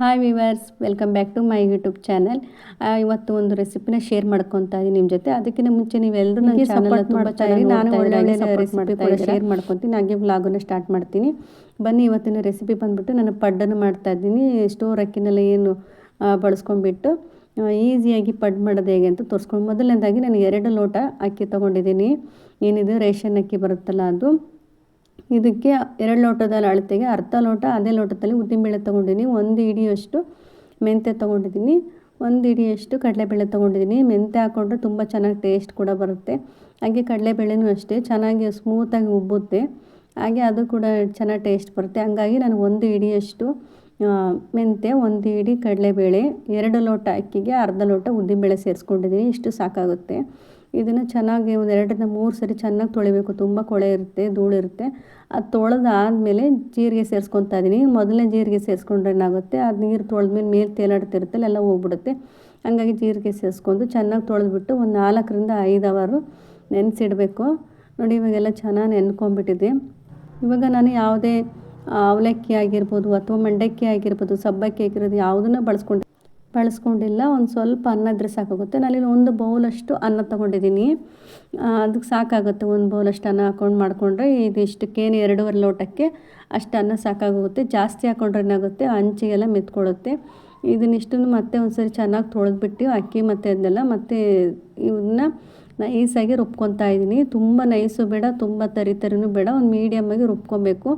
Hi viewers welcome back to my YouTube channel ಇವತ್ತು ಒಂದು ರೆಸಿಪಿನ ಶೇರ್ ಮಾಡ್ಕೊತಾ ಇದ್ದೀನಿ ನಿಮ್ಮ ಜೊತೆ. ಅದಕ್ಕಿಂತ ಮುಂಚೆ ನೀವೆಲ್ಲರೂ ನನ್ನ ಚಾನಲ್ ತುಂಬ ಚೆನ್ನಾಗಿ ನಾನು ಒಳ್ಳೊಳ್ಳೆ ರೆಸಿಪಿ ಶೇರ್ ಮಾಡ್ಕೊತೀನಿ. ಹಾಗೆ ವ್ಲಾಗನ್ನು ಸ್ಟಾರ್ಟ್ ಮಾಡ್ತೀನಿ. ಬನ್ನಿ ಇವತ್ತಿನ ರೆಸಿಪಿ ಬಂದುಬಿಟ್ಟು ನಾನು ಪಡ್ಡನ್ನು ಮಾಡ್ತಾ ಇದ್ದೀನಿ. ಸ್ಟೋರ್ ಅಕ್ಕಿನೆಲ್ಲ ಏನು ಬಳಸ್ಕೊಂಡ್ಬಿಟ್ಟು ಈಸಿಯಾಗಿ ಪಡ್ ಮಾಡೋದು ಹೇಗೆ ಅಂತ ತೋರಿಸ್ಕೊಂಡು ಮೊದಲನೇದಾಗಿ ನಾನು ಎರಡು ಲೋಟ ಅಕ್ಕಿ ತೊಗೊಂಡಿದ್ದೀನಿ. ಏನಿದೆ? ರೇಷನ್ ಅಕ್ಕಿ ಬರುತ್ತಲ್ಲ ಅದು. ಇದಕ್ಕೆ ಎರಡು ಲೋಟದಲ್ಲಿ ಅಳತೆಗೆ ಅರ್ಧ ಲೋಟ ಅದೇ ಲೋಟದಲ್ಲಿ ಉದ್ದಿನಬೇಳೆ ತೊಗೊಂಡಿದ್ದೀನಿ. ಒಂದು ಹಿಡಿಯಷ್ಟು ಮೆಂತ್ಯ ತೊಗೊಂಡಿದ್ದೀನಿ. ಒಂದು ಹಿಡಿಯಷ್ಟು ಕಡಲೆಬೇಳೆ ತೊಗೊಂಡಿದ್ದೀನಿ. ಮೆಂತ್ಯ ಹಾಕ್ಕೊಂಡ್ರೆ ತುಂಬ ಚೆನ್ನಾಗಿ ಟೇಸ್ಟ್ ಕೂಡ ಬರುತ್ತೆ. ಹಾಗೆ ಕಡಲೆಬೇಳೆನೂ ಅಷ್ಟೇ ಚೆನ್ನಾಗಿ ಸ್ಮೂತಾಗಿ ಉಬ್ಬುತ್ತೆ. ಹಾಗೆ ಅದು ಕೂಡ ಚೆನ್ನಾಗಿ ಟೇಸ್ಟ್ ಬರುತ್ತೆ. ಹಂಗಾಗಿ ನಾನು ಒಂದು ಇಡಿಯಷ್ಟು ಆ, ಮೆಂತ್ಯ ಒಂದು ಇಡಿ ಕಡಲೆಬೇಳೆ, ಎರಡು ಲೋಟ ಅಕ್ಕಿಗೆ ಅರ್ಧ ಲೋಟ ಉದ್ದಿನಬೇಳೆ ಸೇರಿಸ್ಕೊಂಡಿದ್ದೀನಿ ಇಷ್ಟು ಸಾಕಾಗುತ್ತೆ. ಇದನ್ನು ಚೆನ್ನಾಗಿ ಒಂದು ಎರಡರಿಂದ ಮೂರು ಸರಿ ಚೆನ್ನಾಗಿ ತೊಳಿಬೇಕು, ತುಂಬ ಕೊಳೆ ಇರುತ್ತೆ ಧೂಳಿರುತ್ತೆ ಅದು ತೊಳೆದಾದಮೇಲೆ ಜೀರಿಗೆ ಸೇರಿಸ್ಕೊತಾ ಇದ್ದೀನಿ ಮೊದಲನೇ ಜೀರಿಗೆ ಸೇರಿಸ್ಕೊಂಡ್ರೆ ಏನಾಗುತ್ತೆ, ಅದು ನೀರು ತೊಳೆದ್ಮೇಲೆ ಮೇಲೆ ತೇಲಾಡ್ತಿರುತ್ತಲ್ಲ ಎಲ್ಲ ಹೋಗ್ಬಿಡುತ್ತೆ. ಹಂಗಾಗಿ ಜೀರಿಗೆ ಸೇರಿಸ್ಕೊಂಡು ಚೆನ್ನಾಗಿ ತೊಳೆದ್ಬಿಟ್ಟು ಒಂದು ನಾಲ್ಕರಿಂದ ಐದು ಅವರು ನೆನೆಸಿಡಬೇಕು. ನೋಡಿ ಇವಾಗೆಲ್ಲ ಚೆನ್ನಾಗಿ ನೆನ್ಕೊಂಡ್ಬಿಟ್ಟಿದೆ. ಇವಾಗ ನಾನು ಯಾವುದೇ ಅವಲಕ್ಕಿ ಆಗಿರ್ಬೋದು ಅಥವಾ ಮಂಡಕ್ಕಿ ಆಗಿರ್ಬೋದು, ಸಬ್ಬಕ್ಕಿ ಆಗಿರೋದು ಯಾವುದನ್ನ ಬಳಸ್ಕೊಂಡು, ಬಳಸ್ಕೊಂಡಿಲ್ಲ. ಒಂದು ಸ್ವಲ್ಪ ಅನ್ನ ಇದ್ರೆ ಸಾಕಾಗುತ್ತೆ. ಇಲ್ಲಿ ಒಂದು ಬೌಲಷ್ಟು ಅನ್ನ ತೊಗೊಂಡಿದ್ದೀನಿ. ಅದಕ್ಕೆ ಸಾಕಾಗುತ್ತೆ. ಒಂದು ಬೌಲಷ್ಟು ಅನ್ನ ಹಾಕೊಂಡು ಮಾಡಿಕೊಂಡ್ರೆ ಇದಿಷ್ಟಕ್ಕೇನು ಎರಡೂವರೆ ಲೋಟಕ್ಕೆ ಅಷ್ಟು ಅನ್ನ ಸಾಕಾಗುತ್ತೆ. ಜಾಸ್ತಿ ಹಾಕೊಂಡ್ರೆ ಏನಾಗುತ್ತೆ? ಹಂಚಿಗೆಲ್ಲ ಮೆತ್ಕೊಳ್ಳುತ್ತೆ. ಇದನ್ನಿಷ್ಟನ್ನು ಮತ್ತೆ ಒಂದು ಸರಿ ಚೆನ್ನಾಗಿ ತೊಳೆದ್ಬಿಟ್ಟು ಅಕ್ಕಿ ಮತ್ತು ಅದನ್ನೆಲ್ಲ ಮತ್ತೆ ಇವನ್ನ ನೈಸಾಗಿ ರುಬ್ಕೊತಾ ಇದ್ದೀನಿ. ತುಂಬ ನೈಸು ಬೇಡ, ತುಂಬ ತರಿ ತರಿನೂ ಬೇಡ. ಒಂದು ಮೀಡಿಯಮ್ಮಾಗಿ ರುಬ್ಕೊಬೇಕು.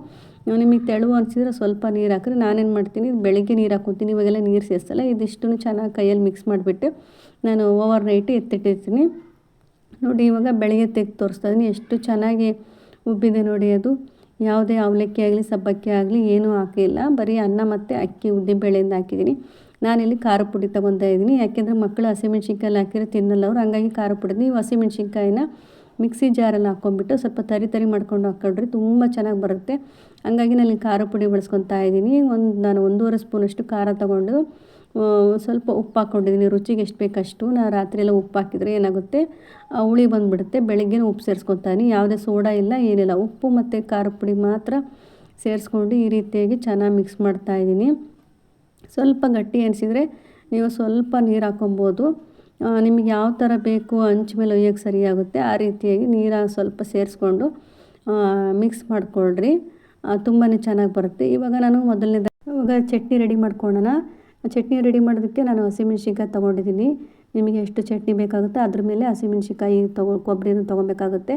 ನಿಮಗೆ ತೆಳು ಅನಿಸಿದ್ರೆ ಸ್ವಲ್ಪ ನೀರು ಹಾಕ್ರಿ. ನಾನೇನು ಮಾಡ್ತೀನಿ, ಬೆಳಿಗ್ಗೆ ನೀರು ಹಾಕೊತೀನಿ ಇವಾಗೆಲ್ಲ ನೀರು ಸೇರಿಸಲ್ಲ. ಇದಿಷ್ಟು ಚೆನ್ನಾಗಿ ಕೈಯಲ್ಲಿ ಮಿಕ್ಸ್ ಮಾಡಿಬಿಟ್ಟು ನಾನು ಓವರ್ ನೈಟ್ ಎತ್ತಿಟ್ಟಿರ್ತೀನಿ. ನೋಡಿ, ಇವಾಗ ಬೆಳಗ್ಗೆ ತೆಗೆದು ತೋರಿಸ್ತಾ ಇದ್ದೀನಿ. ಎಷ್ಟು ಚೆನ್ನಾಗಿ ಉಬ್ಬಿದೆ ನೋಡಿ ಅದು. ಯಾವುದೇ ಅವಲಕ್ಕಿ ಆಗಲಿ, ಸಬ್ಬಕ್ಕಿ ಆಗಲಿ, ಏನೂ ಹಾಕಿಲ್ಲ. ಬರೀ ಅನ್ನ ಮತ್ತು ಅಕ್ಕಿ ಉದ್ದಿನಬೇಳೆಯಿಂದ ಹಾಕಿದ್ದೀನಿ. ನಾನಿಲ್ಲಿ ಖಾರ ಪುಡಿ ತೊಗೊತಾ ಇದ್ದೀನಿ. ಯಾಕೆಂದರೆ ಮಕ್ಕಳು ಹಸಿಮೆಣ್ಸಿನ್ಕಾಯಲ್ಲಿ ಹಾಕಿದ್ರೆ ತಿನ್ನಲ್ಲ ಅವರು ಹಂಗಾಗಿ ಖಾರ ಪುಡಿ ನೀವು ಹಸಿಮೆಣ್ಸಿನ್ಕಾಯಿನ ಮಿಕ್ಸಿ ಜಾರಲ್ಲಿ ಹಾಕ್ಕೊಂಡ್ಬಿಟ್ಟು ಸ್ವಲ್ಪ ತರಿ ತರಿ ಮಾಡ್ಕೊಂಡು ಹಾಕ್ಕೊಂಡ್ರೆ ತುಂಬ ಚೆನ್ನಾಗಿ ಬರುತ್ತೆ. ಹಂಗಾಗಿ ನಾನು ಖಾರ ಪುಡಿ ಬಳಸ್ಕೊತಾ ಇದ್ದೀನಿ. ಒಂದು ನಾನು ಒಂದೂವರೆ ಸ್ಪೂನಷ್ಟು ಖಾರ ತೊಗೊಂಡು ಸ್ವಲ್ಪ ಉಪ್ಪು ಹಾಕ್ಕೊಂಡಿದ್ದೀನಿ ರುಚಿಗೆ ಎಷ್ಟು ಬೇಕಷ್ಟು. ನಾನು ರಾತ್ರಿ ಎಲ್ಲ ಉಪ್ಪು ಹಾಕಿದರೆ ಏನಾಗುತ್ತೆ? ಹುಳಿ ಬಂದುಬಿಡುತ್ತೆ. ಬೆಳಗ್ಗೆ ಉಪ್ಪು ಸೇರಿಸ್ಕೊತಾನೆ. ಯಾವುದೇ ಸೋಡಾ ಇಲ್ಲ, ಏನಿಲ್ಲ. ಉಪ್ಪು ಮತ್ತು ಖಾರ ಪುಡಿ ಮಾತ್ರ ಸೇರಿಸ್ಕೊಂಡು ಈ ರೀತಿಯಾಗಿ ಚೆನ್ನಾಗಿ ಮಿಕ್ಸ್ ಮಾಡ್ತಾ ಇದ್ದೀನಿ. ಸ್ವಲ್ಪ ಗಟ್ಟಿ ಅನಿಸಿದರೆ ನೀವು ಸ್ವಲ್ಪ ನೀರು ಹಾಕೊಬೋದು. ನಿಮಗೆ ಯಾವ ಥರ ಬೇಕು ಹಂಚ್ ಮೇಲೆ ಒಯ್ಯೋಕ್ಕೆ ಸರಿಯಾಗುತ್ತೆ ಆ ರೀತಿಯಾಗಿ ನೀರು ಸ್ವಲ್ಪ ಸೇರಿಸ್ಕೊಂಡು ಮಿಕ್ಸ್ ಮಾಡಿಕೊಳ್ರಿ. ತುಂಬಾ ಚೆನ್ನಾಗಿ ಬರುತ್ತೆ. ಇವಾಗ ನಾನು ಮೊದಲನೇದ, ಇವಾಗ ಚಟ್ನಿ ರೆಡಿ ಮಾಡ್ಕೊಳ್ಳೋಣ ಚಟ್ನಿ ರೆಡಿ ಮಾಡೋದಕ್ಕೆ ನಾನು ಹಸಿಮೆಣ್ಸಿನ್ಕಾಯಿ ತೊಗೊಂಡಿದ್ದೀನಿ. ನಿಮಗೆ ಎಷ್ಟು ಚಟ್ನಿ ಬೇಕಾಗುತ್ತೆ ಅದ್ರ ಮೇಲೆ ಹಸಿಮೆಣ್ಸಿನ್ಕಾಯಿ ತೊಗೊ, ಕೊಬ್ಬರಿನ ತೊಗೊಬೇಕಾಗುತ್ತೆ.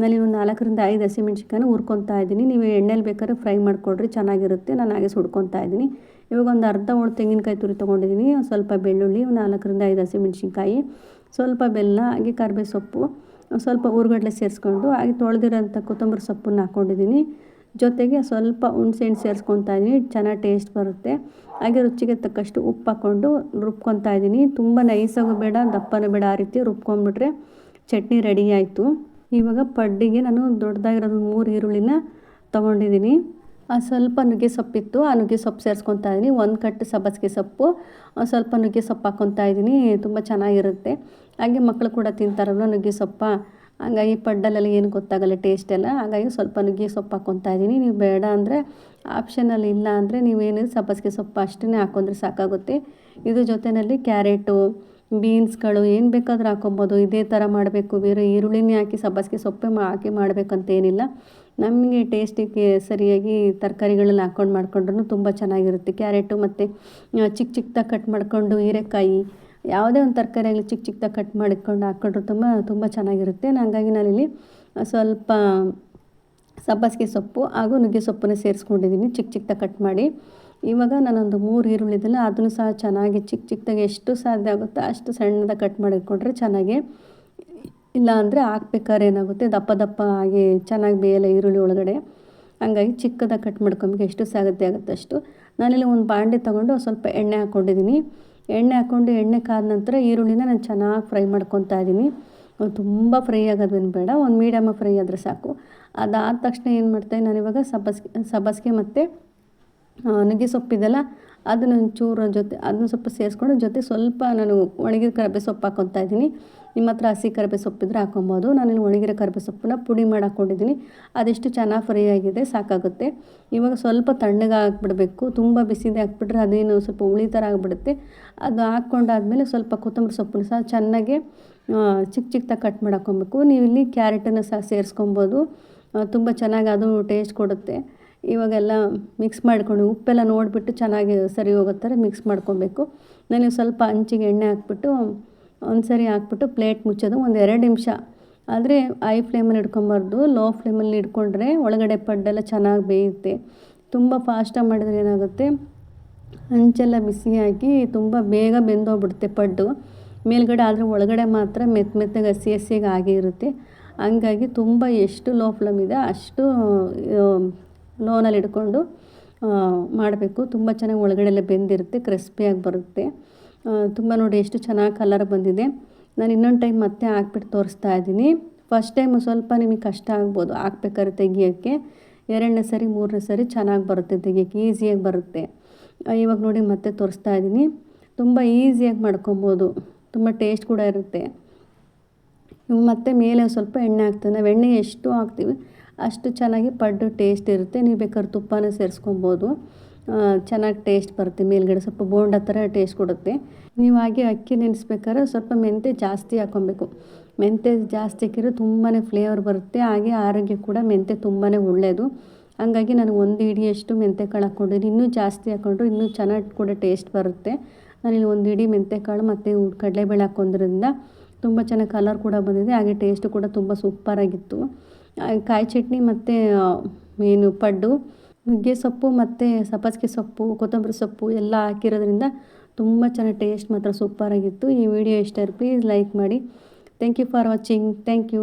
ನಾನು ಒಂದು ನಾಲ್ಕರಿಂದ ಐದು ಹಸಿಮೆಣ್ಸಿನ್ಕಾಯಿನ ಹುರ್ಕೊತಾ ಇದ್ದೀನಿ. ನೀವು ಎಣ್ಣೆಲಿ ಬೇಕಾದ್ರೆ ಫ್ರೈ ಮಾಡಿಕೊಡ್ರಿ ಚೆನ್ನಾಗಿರುತ್ತೆ. ನಾನು ಹಾಗೆ ಸುಡ್ಕೊತಾ ಇದ್ದೀನಿ. ಇವಾಗ ಒಂದು ಅರ್ಧ ಒಳ ತೆಂಗಿನಕಾಯಿ ತುರಿ ತೊಗೊಂಡಿದ್ದೀನಿ. ಸ್ವಲ್ಪ ಬೆಳ್ಳುಳ್ಳಿ ನಾಲ್ಕರಿಂದ ಐದು ಹಸಿಮೆಣ್ಸಿನ್ಕಾಯಿ ಸ್ವಲ್ಪ ಬೆಲ್ಲ, ಹಾಗೆ ಕರ್ಬೇ ಸೊಪ್ಪು ಸ್ವಲ್ಪ ಊರುಗಡ್ಲೆ ಸೇರಿಸ್ಕೊಂಡು, ಹಾಗೆ ತೊಳೆದಿರೋಂಥ ಕೊತ್ತಂಬರಿ ಸೊಪ್ಪನ್ನು ಹಾಕ್ಕೊಂಡಿದ್ದೀನಿ ಜೊತೆಗೆ ಸ್ವಲ್ಪ ಹುಣ್ಸೆಹಣ್ಣು ಸೇರಿಸ್ಕೊತಾ ಇದ್ದೀನಿ. ಚೆನ್ನಾಗಿ ಟೇಸ್ಟ್ ಬರುತ್ತೆ. ಹಾಗೆ ರುಚಿಗೆ ತಕ್ಕಷ್ಟು ಉಪ್ಪು ಹಾಕ್ಕೊಂಡು ರುಬ್ಕೊತಾ ಇದ್ದೀನಿ. ತುಂಬ ನೈಸಾಗೂ ಬೇಡ, ದಪ್ಪನೂ ಬೇಡ. ಆ ರೀತಿ ರುಬ್ಕೊಂಡ್ಬಿಟ್ರೆ ಚಟ್ನಿ ರೆಡಿ ಆಯಿತು. ಇವಾಗ ಪಡ್ಡಿಗೆ ನಾನು ದೊಡ್ಡದಾಗಿರೋದು ಮೂರು ಈರುಳ್ಳಿನ ತೊಗೊಂಡಿದ್ದೀನಿ. ಆ ಸ್ವಲ್ಪ ನುಗ್ಗೆ ಸೊಪ್ಪಿತ್ತು, ಆ ನುಗ್ಗೆ ಸೊಪ್ಪು ಸೇರಿಸ್ಕೊತಾ ಇದ್ದೀನಿ. ಒಂದು ಕಟ್ಟು ಸಬ್ಬಸಿಗೆ ಸೊಪ್ಪು ಸ್ವಲ್ಪ ನುಗ್ಗೆ ಸೊಪ್ಪು ಹಾಕ್ಕೊತಾ ಇದ್ದೀನಿ. ತುಂಬ ಚೆನ್ನಾಗಿರುತ್ತೆ. ಹಾಗೆ ಮಕ್ಕಳು ಕೂಡ ತಿಂತಾರಲ್ಲ ನುಗ್ಗೆ ಸೊಪ್ಪ? ಹಾಗಾಗಿ ಪಡ್ಡಲ್ಲೆಲ್ಲ ಏನು ಗೊತ್ತಾಗಲ್ಲ ಟೇಸ್ಟ್ ಎಲ್ಲ. ಹಾಗಾಗಿ ಸ್ವಲ್ಪ ನುಗ್ಗೆ ಸೊಪ್ಪು ಹಾಕ್ಕೊತಾ ಇದ್ದೀನಿ. ನೀವು ಬೇಡ ಅಂದರೆ ಆಪ್ಷನಲ್ಲಿ ಇಲ್ಲ ಅಂದರೆ ನೀವೇನು ಸಬ್ಬಸಿಗೆ ಸೊಪ್ಪು ಅಷ್ಟೇ ಹಾಕೊಂಡ್ರೆ ಸಾಕಾಗುತ್ತೆ. ಇದ್ರ ಜೊತೆಯಲ್ಲಿ ಕ್ಯಾರೆಟು ಬೀನ್ಸ್ಗಳು ಏನು ಬೇಕಾದರೂ ಹಾಕೊಬೋದು. ಇದೇ ಥರ ಮಾಡಬೇಕು. ಬೇರೆ ಈರುಳ್ಳಿನೇ ಹಾಕಿ ಸಬ್ಬಸಿಗೆ ಸೊಪ್ಪೆ ಹಾಕಿ ಮಾಡಬೇಕಂತೇನಿಲ್ಲ. ನಮಗೆ ಟೇಸ್ಟಿಗೆ ಸರಿಯಾಗಿ ತರಕಾರಿಗಳನ್ನ ಹಾಕ್ಕೊಂಡು ಮಾಡ್ಕೊಂಡ್ರೂ ತುಂಬ ಚೆನ್ನಾಗಿರುತ್ತೆ. ಕ್ಯಾರೆಟು ಮತ್ತು ಚಿಕ್ಕ ಚಿಕ್ಕದಾಗಿ ಕಟ್ ಮಾಡಿಕೊಂಡು ಹೀರೆಕಾಯಿ, ಯಾವುದೇ ಒಂದು ತರಕಾರಿ ಆಗಲಿ ಚಿಕ್ಕ ಚಿಕ್ಕದಾಗಿ ಕಟ್ ಮಾಡಿಕೊಂಡು ಹಾಕ್ಕೊಂಡ್ರು ತುಂಬ ತುಂಬ ಚೆನ್ನಾಗಿರುತ್ತೆ. ಹಾಗಾಗಿ ನಾನಿಲ್ಲಿ ಸ್ವಲ್ಪ ಸಬ್ಬಸಿಗೆ ಸೊಪ್ಪು ಹಾಗೂ ನುಗ್ಗೆ ಸೊಪ್ಪನ್ನು ಸೇರಿಸ್ಕೊಂಡಿದ್ದೀನಿ ಚಿಕ್ಕ ಚಿಕ್ಕದಾಗಿ ಕಟ್ ಮಾಡಿ. ಇವಾಗ ನಾನೊಂದು ಮೂರು ಈರುಳ್ಳಿದೆಲ್ಲ ಅದನ್ನು ಸಹ ಚೆನ್ನಾಗಿ ಚಿಕ್ಕ ಚಿಕ್ಕದಾಗಿ ಎಷ್ಟು ಸಾಧ್ಯ ಆಗುತ್ತೋ ಅಷ್ಟು ಸಣ್ಣದಾಗಿ ಕಟ್ ಮಾಡಿ ಇಟ್ಕೊಂಡ್ರೆ ಚೆನ್ನಾಗಿ. ಇಲ್ಲ ಅಂದರೆ ಹಾಕ್ಬೇಕಾದ್ರೆ ಏನಾಗುತ್ತೆ, ದಪ್ಪ ದಪ್ಪ ಆಗಿ ಚೆನ್ನಾಗಿ ಬೇಯಲ್ಲ ಈರುಳ್ಳಿ ಒಳಗಡೆ. ಹಂಗಾಗಿ ಚಿಕ್ಕದಾಗಿ ಕಟ್ ಮಾಡ್ಕೊಬೇಕು ಎಷ್ಟು ಸಾಧ್ಯ ಆಗುತ್ತೆ ಅಷ್ಟು. ನಾನಿಲ್ಲಿ ಒಂದು ಬಾಂಡೆ ತೊಗೊಂಡು ಸ್ವಲ್ಪ ಎಣ್ಣೆ ಹಾಕ್ಕೊಂಡಿದ್ದೀನಿ. ಎಣ್ಣೆ ಹಾಕ್ಕೊಂಡು ಎಣ್ಣೆ ಕಾದ ನಂತರ ಈರುಳ್ಳಿನ ನಾನು ಚೆನ್ನಾಗಿ ಫ್ರೈ ಮಾಡ್ಕೊತಾ ಇದ್ದೀನಿ. ತುಂಬ ಫ್ರೈ ಆಗೋದೇನು ಬೇಡ, ಒಂದು ಮೀಡಿಯಮ್ ಫ್ರೈ ಆದರೆ ಸಾಕು. ಅದಾದ ತಕ್ಷಣ ಏನು ಮಾಡ್ತಾಯಿ ನಾನಿವಾಗ ಸಬ್ಬಸ್ಗೆ ಸಬ್ಬಸ್ಗೆ ಮತ್ತು ನುಗ್ಗೆ ಸೊಪ್ಪಿದೆಲ್ಲ ಅದನ್ನ ಒಂಚೂರು ಜೊತೆ, ಅದನ್ನ ಸ್ವಲ್ಪ ಸೇರಿಸ್ಕೊಂಡು ಜೊತೆ ಸ್ವಲ್ಪ ನಾನು ಒಣಗಿದ ಕರಿಬೇವು ಸೊಪ್ಪು ಹಾಕೊತಾ ಇದ್ದೀನಿ. ನಿಮ್ಮ ಹತ್ರ ಹಸಿ ಕರಿಬೇ ಸೊಪ್ಪಿದ್ರೆ ಹಾಕೊಬೋದು ಇಲ್ಲಿ ಒಣಗಿರೋ ಕರಿಬೇ ಸೊಪ್ಪನ್ನ ಪುಡಿ ಮಾಡಿ ಅದೆಷ್ಟು ಚೆನ್ನಾಗಿ ಫ್ರೈ ಆಗಿದೆ ಸಾಕಾಗುತ್ತೆ. ಇವಾಗ ಸ್ವಲ್ಪ ತಣ್ಣಗೆ ಹಾಕ್ಬಿಡ್ಬೇಕು ತುಂಬ ಬಿಸಿದೆ ಹಾಕ್ಬಿಟ್ರೆ ಅದೇನು ಸ್ವಲ್ಪ ಹುಳಿ ಥರ ಆಗಿಬಿಡುತ್ತೆ. ಅದು ಹಾಕ್ಕೊಂಡಾದ್ಮೇಲೆ ಸ್ವಲ್ಪ ಕೊತ್ತಂಬರಿ ಸೊಪ್ಪನ್ನು ಸಹ ಚೆನ್ನಾಗಿ ಚಿಕ್ಕ ಚಿಕ್ಕದಾಗಿ ಕಟ್ ಮಾಡಿ ಹಾಕ್ಕೊಬೇಕು. ನೀವು ಇಲ್ಲಿ ಕ್ಯಾರೆಟನ್ನು ಸಹ ಸೇರಿಸ್ಕೊಬೋದು. ತುಂಬ ಚೆನ್ನಾಗಿ ಅದು ಟೇಸ್ಟ್ ಕೊಡುತ್ತೆ. ಇವಾಗೆಲ್ಲ ಮಿಕ್ಸ್ ಮಾಡ್ಕೊಂಡು ಉಪ್ಪೆಲ್ಲ ನೋಡಿಬಿಟ್ಟು ಚೆನ್ನಾಗಿ ಸರಿ ಹೋಗೋ ಥರ ಮಿಕ್ಸ್ ಮಾಡ್ಕೊಬೇಕು. ನಾನು ಸ್ವಲ್ಪ ಹಂಚಿಗೆ ಎಣ್ಣೆ ಹಾಕ್ಬಿಟ್ಟು ಒಂದು ಸರಿ ಹಾಕ್ಬಿಟ್ಟು ಪ್ಲೇಟ್ ಮುಚ್ಚೋದು ಒಂದು ಎರಡು ನಿಮಿಷ. ಆದರೆ ಐ ಫ್ಲೇಮಲ್ಲಿ ಇಟ್ಕೊಬಾರ್ದು. ಲೋ ಫ್ಲೇಮಲ್ಲಿ ಇಟ್ಕೊಂಡ್ರೆ ಒಳಗಡೆ ಪಡ್ಡೆಲ್ಲ ಚೆನ್ನಾಗಿ ಬೇಯುತ್ತೆ. ತುಂಬ ಫಾಸ್ಟಾಗಿ ಮಾಡಿದ್ರೆ ಏನಾಗುತ್ತೆ? ಹಂಚೆಲ್ಲ ಬಿಸಿಯಾಗಿ ತುಂಬ ಬೇಗ ಬೆಂದೋಗ್ಬಿಡುತ್ತೆ ಪಡ್ಡು. ಮೇಲ್ಗಡೆ ಆದರೆ ಒಳಗಡೆ ಮಾತ್ರ ಮೆತ್ತ ಮೆತ್ತಗೆ ಹಸಿ ಹಸಿಗೆ ಆಗಿರುತ್ತೆ. ಹಂಗಾಗಿ ತುಂಬ ಎಷ್ಟು ಲೋ ಫ್ಲೇಮ್ ಇದೆ ಅಷ್ಟು ಲೋನಲ್ಲಿ ಇಟ್ಕೊಂಡು ಮಾಡಬೇಕು. ತುಂಬ ಚೆನ್ನಾಗಿ ಒಳಗಡೆ ಎಲ್ಲ ಬೆಂದಿರುತ್ತೆ, ಕ್ರಿಸ್ಪಿಯಾಗಿ ಬರುತ್ತೆ. ತುಂಬ ನೋಡಿ ಎಷ್ಟು ಚೆನ್ನಾಗಿ ಕಲರ್ ಬಂದಿದೆ. ನಾನು ಇನ್ನೊಂದು ಟೈಮ್ ಮತ್ತೆ ಹಾಕ್ಬಿಟ್ಟು ತೋರಿಸ್ತಾ ಇದ್ದೀನಿ. ಫಸ್ಟ್ ಟೈಮ್ ಸ್ವಲ್ಪ ನಿಮಗೆ ಕಷ್ಟ ಆಗ್ಬೋದು ಹಾಕ್ಬೇಕಾದ್ರೆ ತೆಗಿಯೋಕ್ಕೆ. ಎರಡನೇ ಸರಿ, ಮೂರನೇ ಸರಿ ಚೆನ್ನಾಗಿ ಬರುತ್ತೆ ತೆಗಿಯೋಕ್ಕೆ, ಈಸಿಯಾಗಿ ಬರುತ್ತೆ. ಇವಾಗ ನೋಡಿ ಮತ್ತೆ ತೋರಿಸ್ತಾ ಇದ್ದೀನಿ. ತುಂಬ ಈಸಿಯಾಗಿ ಮಾಡ್ಕೊಬೋದು. ತುಂಬ ಟೇಸ್ಟ್ ಕೂಡ ಇರುತ್ತೆ. ಮತ್ತೆ ಮೇಲೆ ಸ್ವಲ್ಪ ಎಣ್ಣೆ ಹಾಕ್ತೀನಿ. ನಾವು ಎಣ್ಣೆ ಎಷ್ಟು ಹಾಕ್ತೀವಿ? ಅಷ್ಟು ಚೆನ್ನಾಗಿ ಪಡ್ಡು ಟೇಸ್ಟ್ ಇರುತ್ತೆ. ನೀವು ಬೇಕಾದ್ರೆ ತುಪ್ಪನ ಸೇರಿಸ್ಕೊಬೋದು. ಚೆನ್ನಾಗಿ ಟೇಸ್ಟ್ ಬರುತ್ತೆ. ಮೇಲ್ಗಡೆ ಸ್ವಲ್ಪ ಬೋಂಡ ಥರ ಟೇಸ್ಟ್ ಕೊಡುತ್ತೆ. ನೀವು ಹಾಗೆ ಅಕ್ಕಿ ನೆನೆಸ್ಬೇಕಾದ್ರೆ ಸ್ವಲ್ಪ ಮೆಂತೆ ಜಾಸ್ತಿ ಹಾಕ್ಕೊಬೇಕು. ಮೆಂತೆ ಜಾಸ್ತಿ ಹಾಕಿದ್ರೆ ತುಂಬಾ ಫ್ಲೇವರ್ ಬರುತ್ತೆ. ಹಾಗೆ ಆರೋಗ್ಯ ಕೂಡ ಮೆಂತೆ ತುಂಬಾ ಒಳ್ಳೆಯದು ಹಾಗಾಗಿ ನಾನು ಒಂದು ಹಿಡಿಯಷ್ಟು ಮೆಂತೆ ಕಾಳು ಹಾಕ್ಕೊಂಡಿದ್ದೀನಿ. ಇನ್ನೂ ಜಾಸ್ತಿ ಹಾಕ್ಕೊಂಡ್ರು ಇನ್ನೂ ಚೆನ್ನಾಗಿ ಕೂಡ ಟೇಸ್ಟ್ ಬರುತ್ತೆ. ನಾನಿಲ್ಲಿ ಒಂದು ಹಿಡಿ ಮೆಂತೆ ಕಾಳು ಮತ್ತು ಕಡಲೆಬೇಳೆ ಹಾಕ್ಕೊಂಡ್ರಿಂದ ತುಂಬ ಚೆನ್ನಾಗಿ ಕಲರ್ ಕೂಡ ಬಂದಿದೆ. ಹಾಗೆ ಟೇಸ್ಟು ಕೂಡ ತುಂಬ ಸೂಪರಾಗಿತ್ತು ಕಾಯಿ ಚಟ್ನಿ ಮತ್ತು ಏನು ಪಡ್ಡು, ನುಗ್ಗೆ ಸೊಪ್ಪು ಮತ್ತು ಸಬ್ಬಸಿಗೆ ಸೊಪ್ಪು, ಕೊತ್ತಂಬರಿ ಸೊಪ್ಪು ಎಲ್ಲ ಹಾಕಿರೋದ್ರಿಂದ ತುಂಬ ಚೆನ್ನಾಗಿ ಟೇಸ್ಟ್ ಮಾತ್ರ ಸೂಪರಾಗಿತ್ತು ಈ ವಿಡಿಯೋ ಇಷ್ಟ ಪ್ಲೀಸ್ ಲೈಕ್ ಮಾಡಿ. Thank you for watching thank you